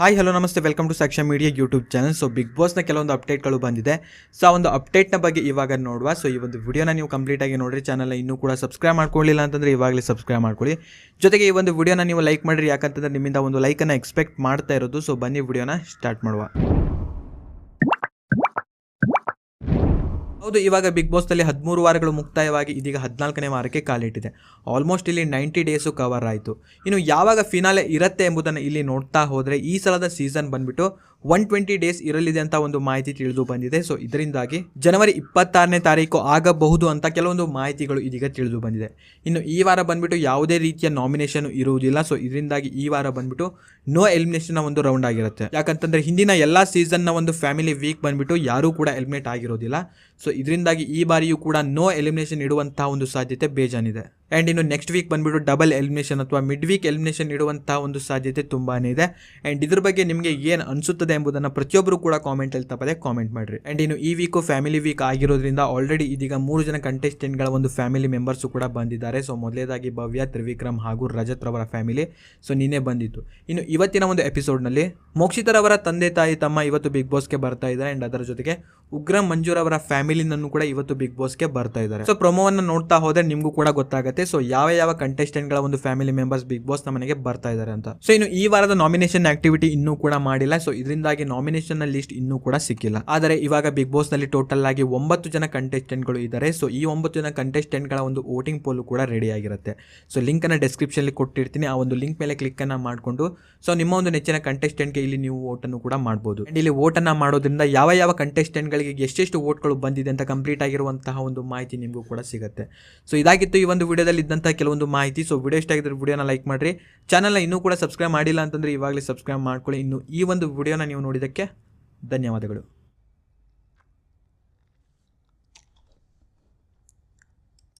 Hi hello ನಮಸ್ತೆ. Welcome to Saksha media YouTube channel so big ಬಾಸ್ನ ಕೆಲವೊಂದು ಅಪ್ಡೇಟ್ಗಳು ಬಂದಿದೆ. So ಆ ಒಂದು ಅಪ್ಡೇಟ್ನ ಬಗ್ಗೆ ಇವಾಗ ನೋಡುವ. ಸೊ ಈ ಒಂದು ವಿಡಿಯೋನ ನೀವು ಕಂಪ್ಲೀಟಾಗಿ ನೋಡಿರಿ. ಚಾನಲ್ ಇನ್ನೂ ಕೂಡ ಸಬ್ಸ್ಕ್ರೈಬ್ ಮಾಡ್ಕೊಳ್ಳಿಲ್ಲ ಅಂತಂದರೆ ಇವಾಗಲೇ ಸಬ್ಸ್ಕ್ರೈಬ್ ಮಾಡ್ಕೊಳ್ಳಿ. ಜೊತೆಗೆ ಈ ಒಂದು ವಿಡಿಯೋನ ನೀವು ಲೈಕ್ ಮಾಡಿರಿ. ಯಾಕಂತಂದ್ರೆ ನಿಮ್ಮಿಂದ ಒಂದು ಲೈಕನ್ನು ಎಕ್ಸ್ಪೆಕ್ಟ್ ಮಾಡ್ತಾ ಇರೋದು. ಸೊ ಬನ್ನಿ ವಿಡಿಯೋನ ಸ್ಟಾರ್ಟ್ ಮಾಡುವ. ಹೌದು, ಇವಾಗ ಬಿಗ್ ಬಾಸ್ನಲ್ಲಿ ಹದಿಮೂರು ವಾರಗಳು ಮುಕ್ತಾಯವಾಗಿ ಇದೀಗ ಹದಿನಾಲ್ಕನೇ ವಾರಕ್ಕೆ ಕಾಲಿಟ್ಟಿದೆ ಆಲ್ಮೋಸ್ಟ್ ಇಲ್ಲಿ ನೈಂಟಿ ಡೇಸು ಕವರ್ ಆಯಿತು. ಇನ್ನು ಯಾವಾಗ ಫಿನಾಲೆ ಇರುತ್ತೆ ಎಂಬುದನ್ನು ಇಲ್ಲಿ ನೋಡ್ತಾ ಹೋದರೆ ಈ ಸಲದ ಸೀಸನ್ ಬಂದ್ಬಿಟ್ಟು ಒನ್ ಟ್ವೆಂಟಿ ಡೇಸ್ ಇರಲಿದೆ ಅಂತ ಒಂದು ಮಾಹಿತಿ ತಿಳಿದು ಬಂದಿದೆ. ಸೊ ಇದರಿಂದಾಗಿ ಜನವರಿ ಇಪ್ಪತ್ತಾರನೇ ತಾರೀಕು ಆಗಬಹುದು ಅಂತ ಕೆಲವೊಂದು ಮಾಹಿತಿಗಳು ಇದೀಗ ತಿಳಿದು ಬಂದಿದೆ. ಇನ್ನು ಈ ವಾರ ಬಂದ್ಬಿಟ್ಟು ಯಾವುದೇ ರೀತಿಯ ನಾಮಿನೇಷನ್ ಇರುವುದಿಲ್ಲ. ಸೊ ಇದರಿಂದಾಗಿ ಈ ವಾರ ಬಂದ್ಬಿಟ್ಟು ನೋ ಎಲಿಮಿನೇಷನ್ನ ಒಂದು ರೌಂಡ್ ಆಗಿರುತ್ತೆ. ಯಾಕಂತಂದರೆ ಹಿಂದಿನ ಎಲ್ಲ ಸೀಸನ್ನ ಒಂದು ಫ್ಯಾಮಿಲಿ ವೀಕ್ ಬಂದ್ಬಿಟ್ಟು ಯಾರೂ ಕೂಡ ಎಲಿಮಿನೇಟ್ ಆಗಿರೋದಿಲ್ಲ. ಸೊ ಇದರಿಂದಾಗಿ ಈ ಬಾರಿಯೂ ಕೂಡ ನೋ ಎಲಿಮಿನೇಷನ್ ಇಡುವಂತಹ ಒಂದು ಸಾಧ್ಯತೆ ಬೇಜಾನಿದೆ. ಆ್ಯಂಡ್ ಇನ್ನು ನೆಕ್ಸ್ಟ್ ವೀಕ್ ಬಂದ್ಬಿಟ್ಟು ಡಬಲ್ ಎಲಿಮಿನೇಷನ್ ಅಥವಾ ಮಿಡ್ ವೀಕ್ ಎಲಿಮಿನೇಷನ್ ಇಡುವಂಥ ಒಂದು ಸಾಧ್ಯತೆ ತುಂಬಾ ಇದೆ. ಆ್ಯಂಡ್ ಇದ್ರ ಬಗ್ಗೆ ನಿಮಗೆ ಏನು ಅನಿಸುತ್ತದೆ ಎಂಬುದನ್ನು ಪ್ರತಿಯೊಬ್ಬರು ಕೂಡ ಕಾಮೆಂಟಲ್ಲಿ ತಪ್ಪದೆ ಕಾಮೆಂಟ್ ಮಾಡಿರಿ. ಆ್ಯಂಡ್ ಇನ್ನು ಈ ವೀಕು ಫ್ಯಾಮಿಲಿ ವೀಕ್ ಆಗಿರೋದ್ರಿಂದ ಆಲ್ರೆಡಿ ಇದೀಗ ಮೂರು ಜನ ಕಂಟೆಸ್ಟೆಂಟ್ಗಳ ಒಂದು ಫ್ಯಾಮಿಲಿ ಮೆಂಬರ್ಸು ಕೂಡ ಬಂದಿದ್ದಾರೆ. ಸೊ ಮೊದಲೇದಾಗಿ ಭವ್ಯ, ತ್ರಿವಿಕ್ರಮ್ ಹಾಗೂ ರಜತ್ ರವರ ಫ್ಯಾಮಿಲಿ ಸೊ ನಿನ್ನೆ ಬಂದಿತ್ತು. ಇನ್ನು ಇವತ್ತಿನ ಒಂದು ಎಪಿಸೋಡ್ನಲ್ಲಿ ಮೋಕ್ಷಿತರವರ ತಂದೆ ತಾಯಿ ತಮ್ಮ ಇವತ್ತು ಬಿಗ್ ಬಾಸ್ಗೆ ಬರ್ತಾ ಇದ್ದಾರೆ. ಆ್ಯಂಡ್ ಅದರ ಜೊತೆಗೆ ಉಗ್ರ ಮಂಜೂರ್ ಅವರ ಫ್ಯಾಮಿಲಿನನ್ನು ಕೂಡ ಇವತ್ತು ಬಿಗ್ ಬಾಸ್ಗೆ ಬರ್ತಾ ಇದ್ದಾರೆ. ಸೊ ಪ್ರೊಮೋವನ್ನು ನೋಡ್ತಾ ಹೋದರೆ ನಿಮಗೂ ಕೂಡ ಗೊತ್ತಾಗುತ್ತೆ. ಸೊ ಯಾವ ಯಾವ ಕಂಟೆಸ್ಟೆಂಟ್ಗಳ ಒಂದು ಫ್ಯಾಮಿಲಿ ಮೆಂಬರ್ಸ್ ಬಿಗ್ ಬಾಸ್ ಮನೆಗೆ ಬರ್ತಾ ಇದ್ದಾರೆ ಅಂತ. ಸೊ ಇನ್ನು ಈ ವಾರದ ನಾಮಿನೇಷನ್ ಆಕ್ಟಿವಿಟಿ ಇನ್ನೂ ಕೂಡ ಮಾಡಿಲ್ಲ ಸೊ ಇದರಿಂದಾಗಿ ನಾಮಿನೇಷನ್ ಲಿಸ್ಟ್ ಇನ್ನೂ ಕೂಡ ಸಿಕ್ಕಿಲ್ಲ. ಆದರೆ ಇವಾಗ ಬಿಗ್ ಬಾಸ್ನಲ್ಲಿ ಟೋಟಲ್ ಆಗಿ ಒಂಬತ್ತು ಜನ ಕಂಟೆಸ್ಟೆಂಟ್ಗಳು ಇದ್ದಾರೆ ಸೊ ಈ ಒಂಬತ್ತು ಜನ ಕಂಟೆಸ್ಟೆಂಟ್ಗಳ ಒಂದು ವೋಟಿಂಗ್ ಪೋಲ್ ಕೂಡ ರೆಡಿ ಆಗಿರುತ್ತೆ. ಸೊ ಲಿಂಕ್ ಅನ್ನ ಡಿಸ್ಕ್ರಿಪ್ಷನ್ ಕೊಟ್ಟಿರ್ತೀನಿ, ಆ ಒಂದು ಲಿಂಕ್ ಮೇಲೆ ಕ್ಲಿಕ್ ಅನ್ನ ಮಾಡಿಕೊಂಡು ಸೊ ನಿಮ್ಮ ಒಂದು ನೆಚ್ಚಿನ ಕಂಟೆಸ್ಟೆಂಟ್ಗೆ ಇಲ್ಲಿ ನೀವು ವೋಟನ್ನು ಕೂಡ ಮಾಡಬಹುದು ಇಲ್ಲಿ ಇಲ್ಲಿ ಅನ್ನ ಮಾಡೋದ್ರಿಂದ ಯಾವ ಯಾವ ಕಂಟೆಸ್ಟೆಂಟ್ ಗಳಿಗೆ ಎಷ್ಟೆಷ್ಟು ವೋಟ್ಗಳು ಬಂದಿದೆ ಅಂತ ಕಂಪ್ಲೀಟ್ ಆಗಿರುವಂತಹ ಒಂದು ಮಾಹಿತಿ ನಿಮಗೂ ಕೂಡ ಸಿಗುತ್ತೆ. ಸೊ ಇದಾಗಿತ್ತು ಈ ಒಂದು ವಿಡಿಯೋದಲ್ಲಿ ಇದ್ದಂತಹ ಕೆಲವೊಂದು ಮಾಹಿತಿ. ಸೊ ವಿಡಿಯೋ ಇಷ್ಟ ಆಗಿದ್ರೆ ವಿಡಿಯೋನ ಲೈಕ್ ಮಾಡಿರಿ. ಚಾನಲ್ನ ಇನ್ನೂ ಕೂಡ ಸಬ್ಸ್ಕ್ರೈಬ್ ಮಾಡಿಲ್ಲ ಅಂತಂದರೆ ಇವಾಗಲೇ ಸಬ್ಸ್ಕ್ರೈಬ್ ಮಾಡ್ಕೊಳ್ಳಿ. ಇನ್ನು ಈ ಒಂದು ವಿಡಿಯೋನ ನೀವು ನೋಡಿದ್ದಕ್ಕೆ ಧನ್ಯವಾದಗಳು.